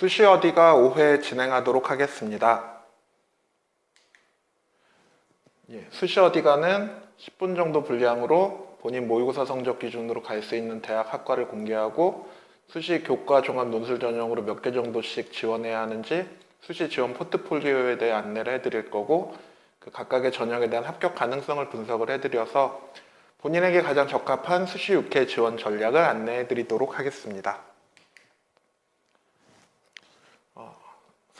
수시 어디가 5회 진행하도록 하겠습니다. 예, 수시 어디가는 10분 정도 분량으로 본인 모의고사 성적 기준으로 갈 수 있는 대학 학과를 공개하고 수시 교과 종합 논술 전형으로 몇 개 정도씩 지원해야 하는지 수시 지원 포트폴리오에 대해 안내를 해드릴 거고 그 각각의 전형에 대한 합격 가능성을 분석을 해드려서 본인에게 가장 적합한 수시 6회 지원 전략을 안내해드리도록 하겠습니다.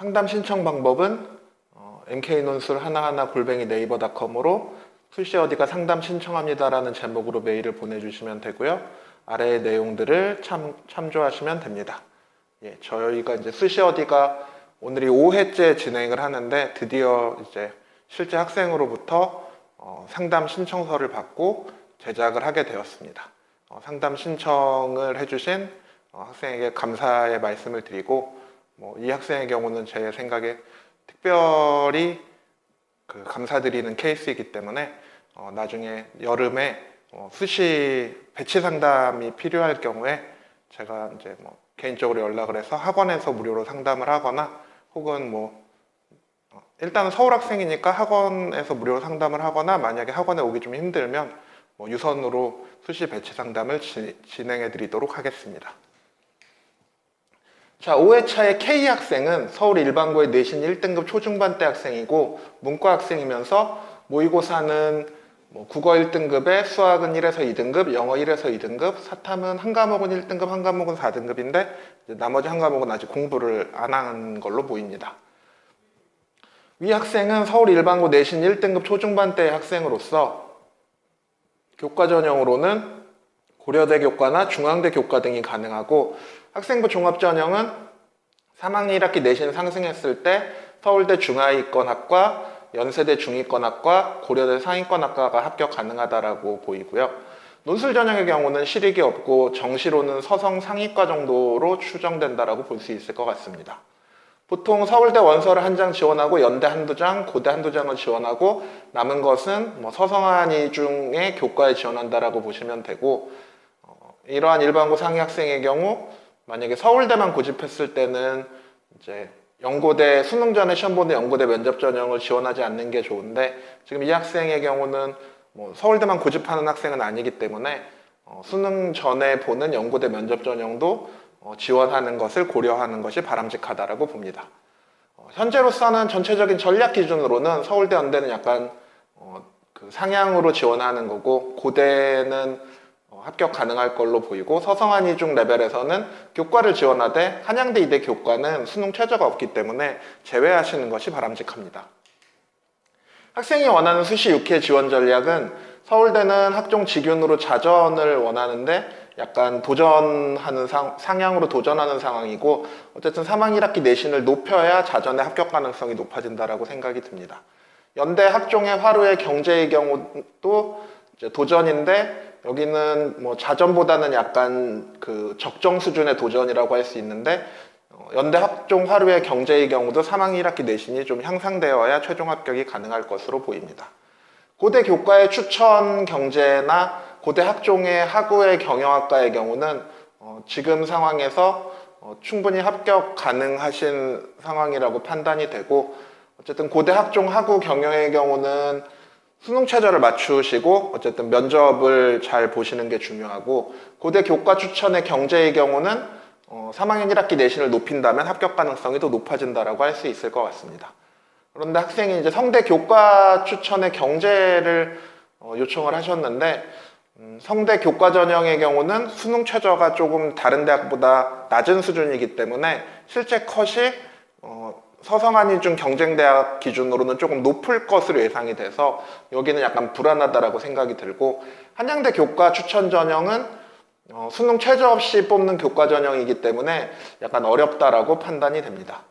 상담 신청 방법은 어, MK논술 하나하나 골뱅이 네이버닷컴으로 수시 어디가 상담 신청합니다라는 제목으로 메일을 보내주시면 되고요. 아래의 내용들을 참, 참조하시면 됩니다. 예, 저희가 이제 수시 어디가 오늘이 5회째 진행을 하는데 드디어 이제 실제 학생으로부터 어, 상담 신청서를 받고 제작을 하게 되었습니다. 어, 상담 신청을 해주신 어, 학생에게 감사의 말씀을 드리고 뭐 이 학생의 경우는 제 생각에 특별히 그 감사드리는 케이스이기 때문에 어, 나중에 여름에 어, 수시 배치 상담이 필요할 경우에 제가 이제 뭐 개인적으로 연락을 해서 학원에서 무료로 상담을 하거나 혹은 뭐 어, 일단은 서울 학생이니까 학원에서 무료로 상담을 하거나 만약에 학원에 오기 좀 힘들면 뭐 유선으로 수시 배치 상담을 지- 진행해 드리도록 하겠습니다. 자, 5회차의 K 학생은 서울 일반고의 내신 1등급 초중반대 학생이고 문과 학생이면서 모의고사는 뭐 국어 1등급에 수학은 1에서 2등급, 영어 1에서 2등급, 사탐은 한 과목은 1등급, 한 과목은 4등급인데 나머지 한 과목은 아직 공부를 안 한 걸로 보입니다. 위 학생은 서울 일반고 내신 1등급 초중반대 학생으로서 교과 전형으로는 고려대 교과나 중앙대 교과 등이 가능하고 학생부 종합 전형은 3학년 1학기 내신 상승했을 때 서울대 중하위권학과, 연세대 중위권학과, 고려대 상위권학과가 합격 가능하다라고 보이고요. 논술 전형의 경우는 실익이 없고 정시로는 서성 상위과 정도로 추정된다라고 볼 수 있을 것 같습니다. 보통 서울대 원서를 한 장 지원하고 연대 한두 장, 고대 한두 장을 지원하고 남은 것은 뭐 서성한이 중에 교과에 지원한다라고 보시면 되고 어, 이러한 일반고 상위 학생의 경우 만약에 서울대만 고집했을 때는 이제 연고대 수능 전에 시험 보는 연고대 면접 전형을 지원하지 않는 게 좋은데 지금 이 학생의 경우는 뭐 서울대만 고집하는 학생은 아니기 때문에 어, 수능 전에 보는 연고대 면접 전형도 어, 지원하는 것을 고려하는 것이 바람직하다라고 봅니다. 어, 현재로서는 전체적인 전략 기준으로는 서울대 연대는 약간 어, 그 상향으로 지원하는 거고 고대는 어, 합격 가능할 걸로 보이고 서성한 이중 레벨에서는 교과를 지원하되 한양대 이대 교과는 수능 최저가 없기 때문에 제외하시는 것이 바람직합니다. 학생이 원하는 수시 6회 지원 전략은 서울대는 학종 직윤으로 자전을 원하는데 약간 도전하는 상, 상향으로 도전하는 상황이고 어쨌든 3학년 1학기 내신을 높여야 자전의 합격 가능성이 높아진다라고 생각이 듭니다. 연대 학종의 화루의 경제의 경우도 도전인데 여기는 뭐 자전보다는 약간 그 적정 수준의 도전이라고 할 수 있는데 어, 연대 학종 화루의 경제의 경우도 3학년 1학기 내신이 좀 향상되어야 최종 합격이 가능할 것으로 보입니다. 고대 교과의 추천 경제나 고대 학종의 학우의 경영학과의 경우는 어, 지금 상황에서 어, 충분히 합격 가능하신 상황이라고 판단이 되고 어쨌든 고대 학종 학우 경영의 경우는 수능 최저를 맞추시고 어쨌든 면접을 잘 보시는 게 중요하고 고대 교과 추천의 경제의 경우는 어, 3학년 1학기 내신을 높인다면 합격 가능성이 더 높아진다라고 할 수 있을 것 같습니다. 그런데 학생이 이제 성대 교과 추천의 경제를 어, 요청을 하셨는데 음, 성대 교과 전형의 경우는 수능 최저가 조금 다른 대학보다 낮은 수준이기 때문에 실제 컷이 어, 서성한이 중 경쟁대학 기준으로는 조금 높을 것으로 예상이 돼서 여기는 약간 불안하다라고 생각이 들고 한양대 교과 추천 전형은 어, 수능 최저 없이 뽑는 교과 전형이기 때문에 약간 어렵다라고 판단이 됩니다.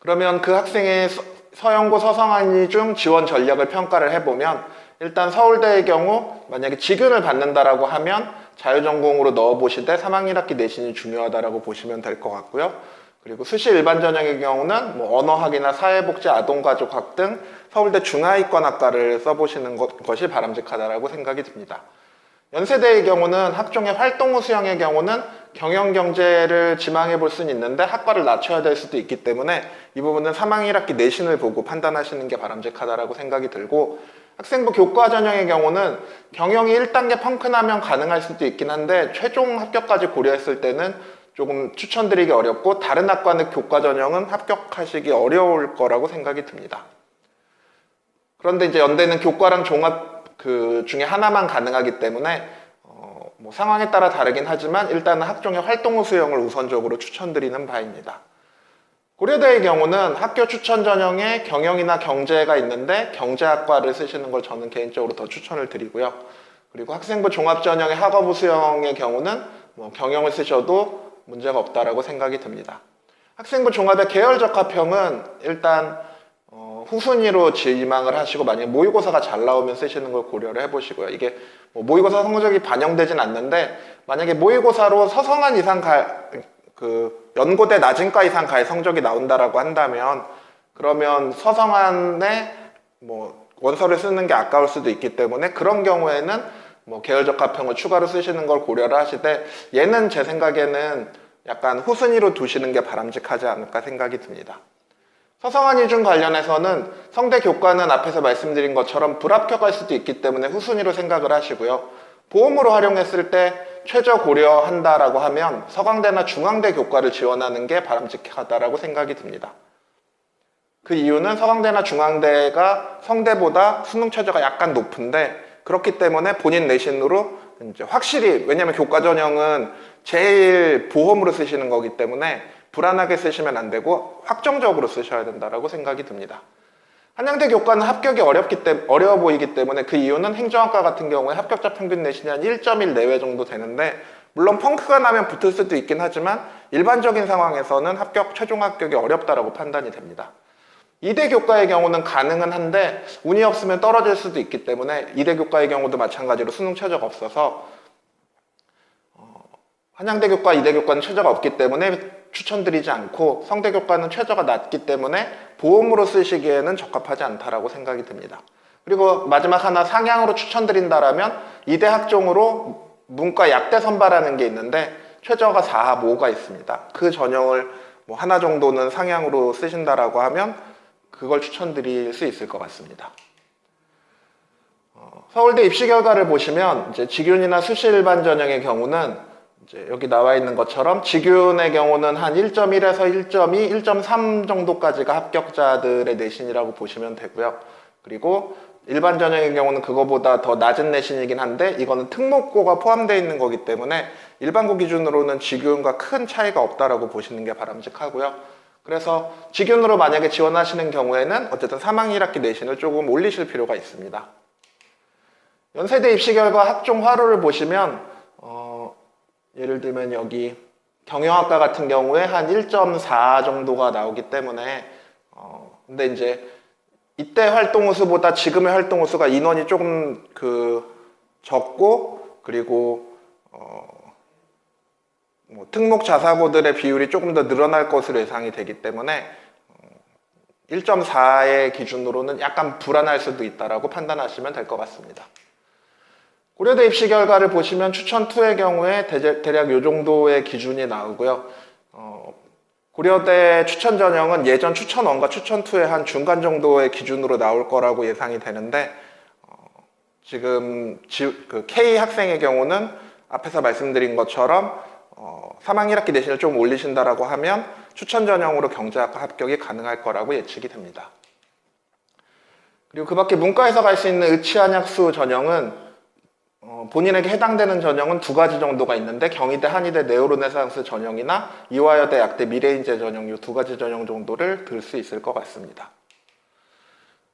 그러면 그 학생의 서- 서영고 서성한이 중 지원 전략을 평가를 해보면 일단 서울대의 경우 만약에 직윤을 받는다라고 하면 자유전공으로 넣어보시되 3학년 1학기 내신이 중요하다라고 보시면 될 것 같고요. 그리고 수시 일반 전형의 경우는 뭐 언어학이나 사회복지 아동가족학 등 서울대 중하위권 학과를 써보시는 것, 것이 바람직하다라고 생각이 듭니다. 연세대의 경우는 학종의 활동 후 수형의 경우는 경영 경제를 지망해 볼 수는 있는데 학과를 낮춰야 될 수도 있기 때문에 이 부분은 3학년 1학기 내신을 보고 판단하시는 게 바람직하다라고 생각이 들고 학생부 교과 전형의 경우는 경영이 1단계 펑크나면 가능할 수도 있긴 한데 최종 합격까지 고려했을 때는 조금 추천드리기 어렵고 다른 학과는 교과 전형은 합격하시기 어려울 거라고 생각이 듭니다. 그런데 이제 연대는 교과랑 종합 그 중에 하나만 가능하기 때문에 어, 뭐 상황에 따라 다르긴 하지만 일단은 학종의 활동 후 수용을 우선적으로 추천드리는 바입니다. 고려대의 경우는 학교 추천 전형에 경영이나 경제가 있는데 경제학과를 쓰시는 걸 저는 개인적으로 더 추천을 드리고요. 그리고 학생부 종합 전형의 학업부 수용의 경우는 뭐 경영을 쓰셔도 문제가 없다라고 생각이 듭니다. 학생부 종합의 계열 적합형은 일단 어, 후순위로 지망을 하시고 만약에 모의고사가 잘 나오면 쓰시는 걸 고려를 해보시고요. 이게 뭐 모의고사 성적이 반영되진 않는데 만약에 모의고사로 서성한 이상 갈, 그 연고대 낮은 과 이상 갈 성적이 나온다라고 한다면 그러면 서성한에 뭐 원서를 쓰는 게 아까울 수도 있기 때문에 그런 경우에는 뭐 계열 적 합형을 추가로 쓰시는 걸 고려를 하시되 얘는 제 생각에는 약간 후순위로 두시는 게 바람직하지 않을까 생각이 듭니다. 서성한 이중 관련해서는 성대 교과는 앞에서 말씀드린 것처럼 불합격할 수도 있기 때문에 후순위로 생각을 하시고요. 보험으로 활용했을 때 최저 고려한다라고 하면 서강대나 중앙대 교과를 지원하는 게 바람직하다라고 생각이 듭니다. 그 이유는 서강대나 중앙대가 성대보다 수능 최저가 약간 높은데 그렇기 때문에 본인 내신으로 이제 확실히 왜냐하면 교과 전형은 제일 보험으로 쓰시는 거기 때문에 불안하게 쓰시면 안 되고 확정적으로 쓰셔야 된다라고 생각이 듭니다. 한양대 교과는 합격이 어렵기 때 어려워 보이기 때문에 그 이유는 행정학과 같은 경우에 합격자 평균 내신이 한 1.1 내외 정도 되는데 물론 펑크가 나면 붙을 수도 있긴 하지만 일반적인 상황에서는 합격 최종 합격이 어렵다라고 판단이 됩니다. 이대 교과의 경우는 가능은 한데 운이 없으면 떨어질 수도 있기 때문에 이대 교과의 경우도 마찬가지로 수능 최저가 없어서 어, 한양대 교과, 이대 교과는 최저가 없기 때문에 추천드리지 않고 성대 교과는 최저가 낮기 때문에 보험으로 쓰시기에는 적합하지 않다라고 생각이 듭니다. 그리고 마지막 하나 상향으로 추천드린다라면 이대 학종으로 문과 약대 선발하는 게 있는데 최저가 4, 5가 있습니다. 그 전형을 뭐 하나 정도는 상향으로 쓰신다라고 하면 그걸 추천드릴 수 있을 것 같습니다. 어, 서울대 입시 결과를 보시면 이제 직윤이나 수시 일반 전형의 경우는 이제 여기 나와 있는 것처럼 직윤의 경우는 한 1.1에서 1.2, 1.3 정도까지가 합격자들의 내신이라고 보시면 되고요. 그리고 일반 전형의 경우는 그거보다 더 낮은 내신이긴 한데 이거는 특목고가 포함되어 있는 거기 때문에 일반고 기준으로는 직윤과 큰 차이가 없다라고 보시는 게 바람직하고요. 그래서 직윤으로 만약에 지원하시는 경우에는 어쨌든 3학년 1학기 내신을 조금 올리실 필요가 있습니다. 연세대 입시 결과 학종 화로를 보시면 어, 예를 들면 여기 경영학과 같은 경우에 한 1.4 정도가 나오기 때문에 어, 근데 이제 이때 활동 우수보다 지금의 활동 우수가 인원이 조금 그 적고 그리고 어, 뭐 특목 자사고들의 비율이 조금 더 늘어날 것으로 예상이 되기 때문에 1.4의 기준으로는 약간 불안할 수도 있다라고 판단하시면 될 것 같습니다. 고려대 입시 결과를 보시면 추천 2의 경우에 대략 이 정도의 기준이 나오고요. 어, 고려대 추천 전형은 예전 추천 1과 추천 2의 한 중간 정도의 기준으로 나올 거라고 예상이 되는데 어, 지금 지- 그 K 학생의 경우는 앞에서 말씀드린 것처럼 어, 3학년 1학기 내신을 좀 올리신다라고 하면 추천 전형으로 경제학과 합격이 가능할 거라고 예측이 됩니다. 그리고 그 밖에 문과에서 갈 수 있는 의치한약수 전형은 어, 본인에게 해당되는 전형은 두 가지 정도가 있는데 경희대, 한의대, 네오르네상스 전형이나 이화여대, 약대, 미래인재 전형 이 두 가지 전형 정도를 들 수 있을 것 같습니다.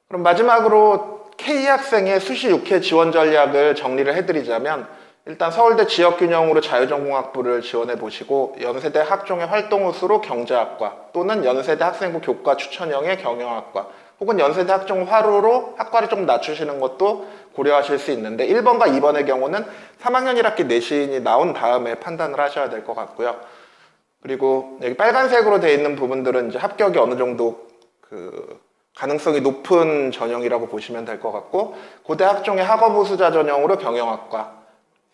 그럼 마지막으로 K 학생의 수시 6회 지원 전략을 정리를 해드리자면 일단 서울대 지역균형으로 자유전공학부를 지원해 보시고 연세대 학종의 활동우수로 경제학과 또는 연세대 학생부 교과 추천형의 경영학과 혹은 연세대 학종 화로로 학과를 좀 낮추시는 것도 고려하실 수 있는데 1번과 2번의 경우는 3학년 1학기 내신이 나온 다음에 판단을 하셔야 될 것 같고요. 그리고 여기 빨간색으로 되어 있는 부분들은 이제 합격이 어느 정도 그 가능성이 높은 전형이라고 보시면 될 것 같고 고대 학종의 학업 우수자 전형으로 경영학과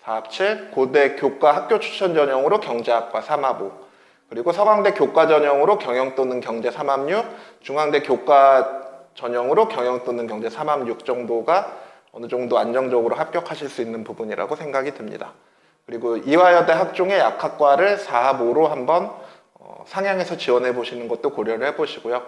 4합7, 고대 교과 학교 추천 전형으로 경제학과 3합5, 그리고 서강대 교과 전형으로 경영 또는 경제 3합6, 중앙대 교과 전형으로 경영 또는 경제 3합6 정도가 어느 정도 안정적으로 합격하실 수 있는 부분이라고 생각이 듭니다. 그리고 이화여대 학종의 약학과를 4합5로 한번 어, 상향해서 지원해 보시는 것도 고려를 해 보시고요.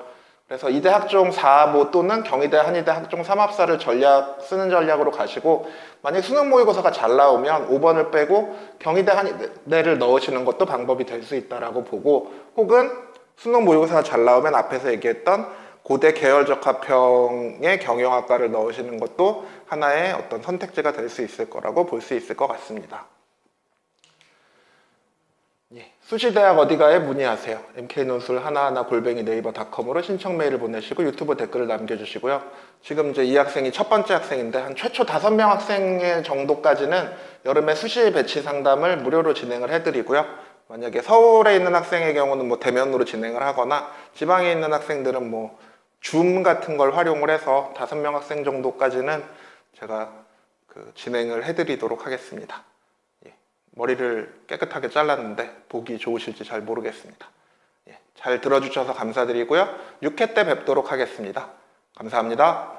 그래서 이대 학종 4합5 또는 경희대 한의대 학종 3합사를 전략 쓰는 전략으로 가시고 만약 수능 모의고사가 잘 나오면 5번을 빼고 경희대 한의대를 넣으시는 것도 방법이 될 수 있다라고 보고 혹은 수능 모의고사가 잘 나오면 앞에서 얘기했던 고대 계열적합형의 경영학과를 넣으시는 것도 하나의 어떤 선택지가 될 수 있을 거라고 볼 수 있을 것 같습니다. 예, 수시대학 어디가에 문의하세요. mk논술 하나하나 골뱅이 네이버닷컴으로 신청 메일을 보내시고 유튜브 댓글을 남겨주시고요. 지금 이제 이 학생이 첫 번째 학생인데 한 최초 다섯 명 학생 정도까지는 여름에 수시 배치 상담을 무료로 진행을 해드리고요. 만약에 서울에 있는 학생의 경우는 뭐 대면으로 진행을 하거나 지방에 있는 학생들은 뭐 줌 같은 걸 활용을 해서 다섯 명 학생 정도까지는 제가 그 진행을 해드리도록 하겠습니다. 예, 머리를 깨끗하게 잘랐는데 보기 좋으실지 잘 모르겠습니다. 예, 잘 들어주셔서 감사드리고요. 6회 때 뵙도록 하겠습니다. 감사합니다.